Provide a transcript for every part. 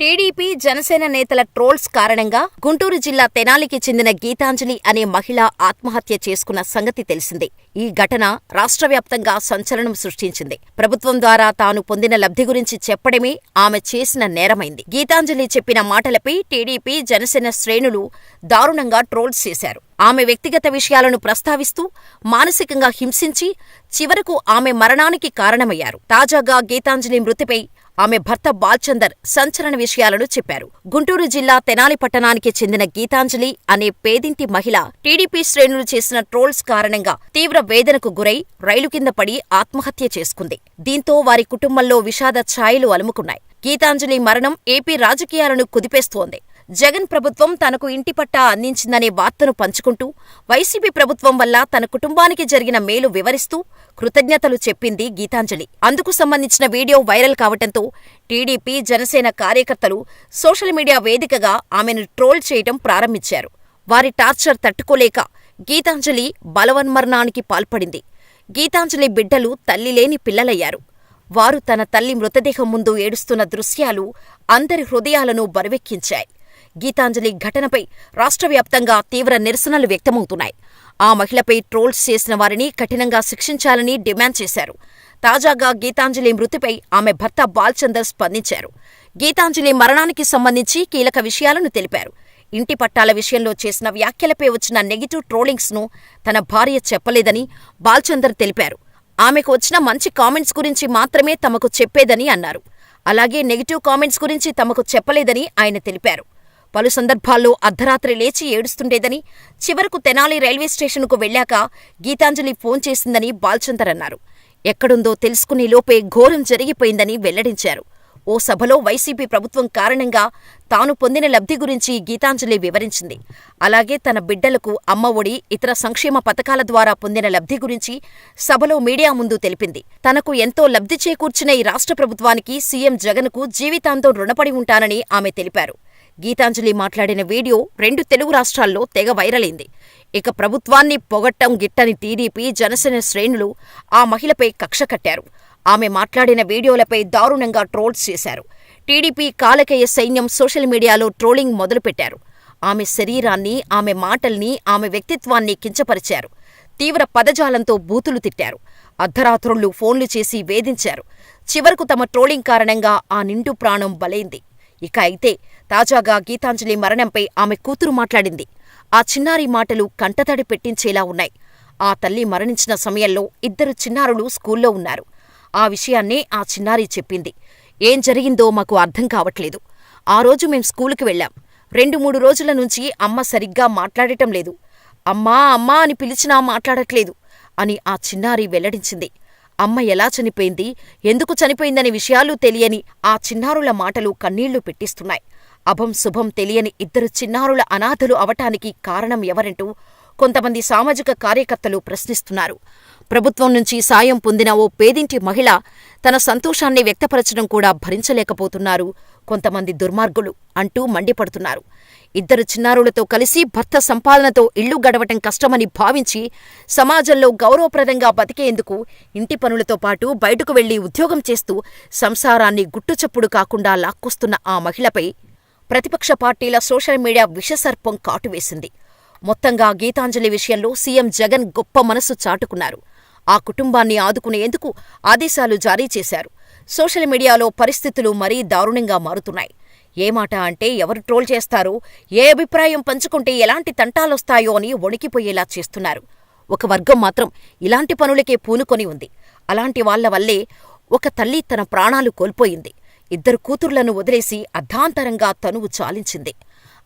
TDP Janasena నేతల trolls కారణంగా గుంటూరు జిల్లా తెనాలికి చెందిన గీతాంజలి అనే మహిళ ఆత్మహత్య చేసుకున్న సంగతి తెలిసిందే. ఈ ఘటన రాష్ట్ర వ్యాప్తంగా సంచలనం సృష్టించింది. ప్రభుత్వం ద్వారా తాను పొందిన లబ్ధి గురించి చెప్పడమే ఆమె చేసిన నేరమైంది. గీతాంజలి చెప్పిన మాటలపై టీడీపీ జనసేన శ్రేణులు దారుణంగా ట్రోల్స్ చేశారు. ఆమె వ్యక్తిగత విషయాలను ప్రస్తావిస్తూ మానసికంగా హింసించి చివరకు ఆమె మరణానికి కారణమయ్యారు. తాజాగా గీతాంజలి మృతిపై ఆమె భర్త బాల్చందర్ సంచలన విషయాలను చెప్పారు. గుంటూరు జిల్లా తెనాలి పట్టణానికి చెందిన గీతాంజలి అనే పేదింటి మహిళ టీడీపీ శ్రేణులు చేసిన ట్రోల్స్ కారణంగా తీవ్ర వేదనకు గురై రైలు కింద పడి ఆత్మహత్య చేసుకుంది. దీంతో వారి కుటుంబంలో విషాద ఛాయలు అలుముకున్నాయి. గీతాంజలి మరణం ఏపీ రాజకీయాలను కుదిపేస్తోంది. జగన్ ప్రభుత్వం తనకు ఇంటి పట్టా అందించిందనే వార్తను పంచుకుంటూ వైసీపీ ప్రభుత్వం వల్ల తన కుటుంబానికి జరిగిన మేలు వివరిస్తూ కృతజ్ఞతలు చెప్పింది గీతాంజలి. అందుకు సంబంధించిన వీడియో వైరల్ కావటంతో టీడీపీ జనసేన కార్యకర్తలు సోషల్ మీడియా వేదికగా ఆమెను ట్రోల్ చేయటం ప్రారంభించారు. వారి టార్చర్ తట్టుకోలేక గీతాంజలి బలవన్మరణానికి పాల్పడింది. గీతాంజలి బిడ్డలు తల్లిలేని పిల్లలయ్యారు. వారు తన తల్లి మృతదేహం ముందు ఏడుస్తున్న దృశ్యాలు అందరి హృదయాలను బరువెక్కించాయి. గీతాంజలి ఘటనపై రాష్ట్ర వ్యాప్తంగా తీవ్ర నిరసనలు వ్యక్తమవుతున్నాయి. ఆ మహిళపై ట్రోల్స్ చేసిన వారిని కఠినంగా శిక్షించాలని డిమాండ్ చేశారు. తాజాగా గీతాంజలి మృతిపై ఆమె భర్త బాల్చందర్ స్పందించారు. గీతాంజలి మరణానికి సంబంధించి కీలక విషయాలను తెలిపారు. ఇంటి పట్టాల విషయంలో చేసిన వ్యాఖ్యలపై వచ్చిన నెగిటివ్ ట్రోలింగ్స్ను తన భార్య చెప్పలేదని బాల్చందర్ తెలిపారు. ఆమెకు వచ్చిన మంచి కామెంట్స్ గురించి మాత్రమే తమకు చెప్పేదని అన్నారు. అలాగే నెగిటివ్ కామెంట్స్ గురించి తమకు చెప్పలేదని ఆయన తెలిపారు. పలు సందర్భాల్లో అర్ధరాత్రి లేచి ఏడుస్తుండేదని చివరకు తెనాలి రైల్వే స్టేషన్కు వెళ్ళాక గీతాంజలి ఫోన్ చేసిందని బాల్చందర్ అన్నారు. ఎక్కడుందో తెలుసుకునే లోపే ఘోరం జరిగిపోయిందని వెల్లడించారు. ఓ సభలో వైసీపీ ప్రభుత్వం కారణంగా తాను పొందిన లబ్ధి గురించి గీతాంజలి వివరించింది. అలాగే తన బిడ్డలకు అమ్మ ఒడి ఇతర సంక్షేమ పథకాల ద్వారా పొందిన లబ్ధి గురించి సభలో మీడియా ముందు తెలిపింది. తనకు ఎంతో లబ్ధి చేకూర్చిన ఈ రాష్ట్ర ప్రభుత్వానికి సీఎం జగన్కు జీవితాంతం రుణపడి ఉంటానని ఆమె తెలిపారు. గీతాంజలి మాట్లాడిన వీడియో రెండు తెలుగు రాష్ట్రాల్లో తెగ వైరలైంది. ఇక ప్రభుత్వాన్ని పొగట్టం గిట్టని టీడీపీ జనసేన శ్రేణులు ఆ మహిళపై కక్ష కట్టారు. ఆమె మాట్లాడిన వీడియోలపై దారుణంగా ట్రోల్స్ చేశారు. టీడీపీ కాలకేయ సైన్యం సోషల్ మీడియాలో ట్రోలింగ్ మొదలుపెట్టారు. ఆమె శరీరాన్ని ఆమె మాటల్ని ఆమె వ్యక్తిత్వాన్ని కించపరిచారు. తీవ్ర పదజాలంతో బూతులు తిట్టారు. అర్ధరాత్రుళ్ళు ఫోన్లు చేసి వేధించారు. చివరకు తమ ట్రోలింగ్ కారణంగా ఆ నిండు ప్రాణం బలైంది. ఇక అయితే తాజాగా గీతాంజలి మరణంపై ఆమె కూతురు మాట్లాడింది. ఆ చిన్నారి మాటలు కంటతడి పెట్టించేలా ఉన్నాయి. ఆ తల్లి మరణించిన సమయంలో ఇద్దరు చిన్నారులు స్కూల్లో ఉన్నారు. ఆ విషయాన్నే ఆ చిన్నారి చెప్పింది. ఏం జరిగిందో మాకు అర్థం కావట్లేదు. ఆ రోజు మేం స్కూలుకి వెళ్ళాం. రెండు మూడు రోజుల నుంచి అమ్మ సరిగ్గా మాట్లాడటం లేదు. అమ్మా అమ్మా అని పిలిచినా మాట్లాడట్లేదు అని ఆ చిన్నారి వెల్లడించింది. అమ్మ ఎలా చనిపోయింది ఎందుకు చనిపోయిందనే విషయాలు తెలియని ఆ చిన్నారుల మాటలు కన్నీళ్ళు పెట్టిస్తున్నాయి. అభం శుభం తెలియని ఇద్దరు చిన్నారుల అనాథలు అవటానికి కారణం ఎవరంటూ కొంతమంది సామాజిక కార్యకర్తలు ప్రశ్నిస్తున్నారు. ప్రభుత్వం నుంచి సాయం పొందిన ఓ పేదింటి మహిళ తన సంతోషాన్ని వ్యక్తపరచడం కూడా భరించలేకపోతున్నారు కొంతమంది దుర్మార్గులు అంటూ మండిపడుతున్నారు. ఇద్దరు చిన్నారులతో కలిసి భర్త సంపాదనతో ఇళ్ళు గడవటం కష్టమని భావించి సమాజంలో గౌరవప్రదంగా బతికేందుకు ఇంటి పనులతో పాటు బయటకు వెళ్ళి ఉద్యోగం చేస్తూ సంసారాన్ని గుట్టుచప్పుడు కాకుండా లాక్కొస్తున్న ఆ మహిళపై ప్రతిపక్ష పార్టీల సోషల్ మీడియా విషసర్పం కాటువేసింది మొత్తంగా గీతాంజలి విషయంలో సీఎం జగన్ గొప్ప మనసు చాటుకున్నారు. ఆ కుటుంబాన్ని ఆదుకునేందుకు ఆదేశాలు జారీ చేశారు. సోషల్ మీడియాలో పరిస్థితులు మరీ దారుణంగా మారుతున్నాయి. ఏ మాట అంటే ఎవరు ట్రోల్ చేస్తారో? ఏ అభిప్రాయం పంచుకుంటే ఎలాంటి తంటాలొస్తాయో అని వణికిపోయేలా చేస్తున్నారు. ఒక వర్గం మాత్రం ఇలాంటి పనులకే పూనుకొని ఉంది. అలాంటి వాళ్ళ వల్లే ఒక తల్లి తన ప్రాణాలు కోల్పోయింది. ఇద్దరు కూతుర్లను వదిలేసి అర్ధాంతరంగా తనువు చాలించింది.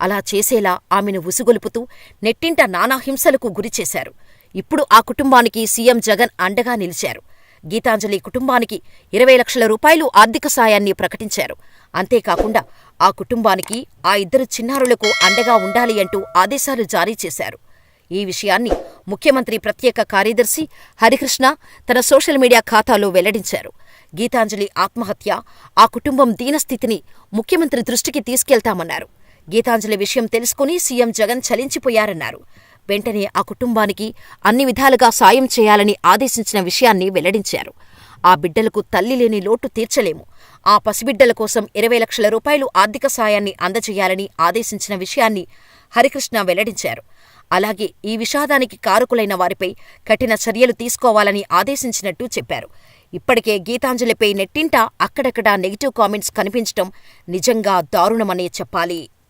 అలా చేసేలా ఆమెను ఉసుగొలుపుతూ నెట్టింట నానా హింసలకు గురిచేశారు ఇప్పుడు ఆ కుటుంబానికి సీఎం జగన్ అండగా నిలిచారు. గీతాంజలి కుటుంబానికి ఇరవై లక్షల రూపాయలు ఆర్థిక సాయాన్ని ప్రకటించారు. అంతేకాకుండా ఆ కుటుంబానికి ఆ ఇద్దరు చిన్నారులకు అండగా ఉండాలి అంటూ ఆదేశాలు జారీ చేశారు. ఈ విషయాన్ని ముఖ్యమంత్రి ప్రత్యేక కార్యదర్శి హరికృష్ణ తన సోషల్ మీడియా ఖాతాలో వెల్లడించారు. గీతాంజలి ఆత్మహత్య ఆ కుటుంబం దీనస్థితిని ముఖ్యమంత్రి దృష్టికి తీసుకెళ్తామన్నారు. గీతాంజలి విషయం తెలుసుకుని సీఎం జగన్ చలించిపోయారన్నారు. వెంటనే ఆ కుటుంబానికి అన్ని విధాలుగా సాయం చేయాలని ఆదేశించిన విషయాన్ని వెల్లడించారు. ఆ బిడ్డలకు తల్లి లేని లోటు తీర్చలేము. ఆ పసిబిడ్డల కోసం ఇరవై లక్షల రూపాయలు ఆర్థిక సాయాన్ని అందజేయాలని ఆదేశించిన విషయాన్ని హరికృష్ణ వెల్లడించారు. అలాగే ఈ విషాదానికి కారకులైన వారిపై కఠిన చర్యలు తీసుకోవాలని ఆదేశించినట్టు చెప్పారు. ఇప్పటికే గీతాంజలిపై నెట్టింట అక్కడక్కడా నెగిటివ్ కామెంట్స్ కనిపించటం నిజంగా దారుణమనే చెప్పాలి.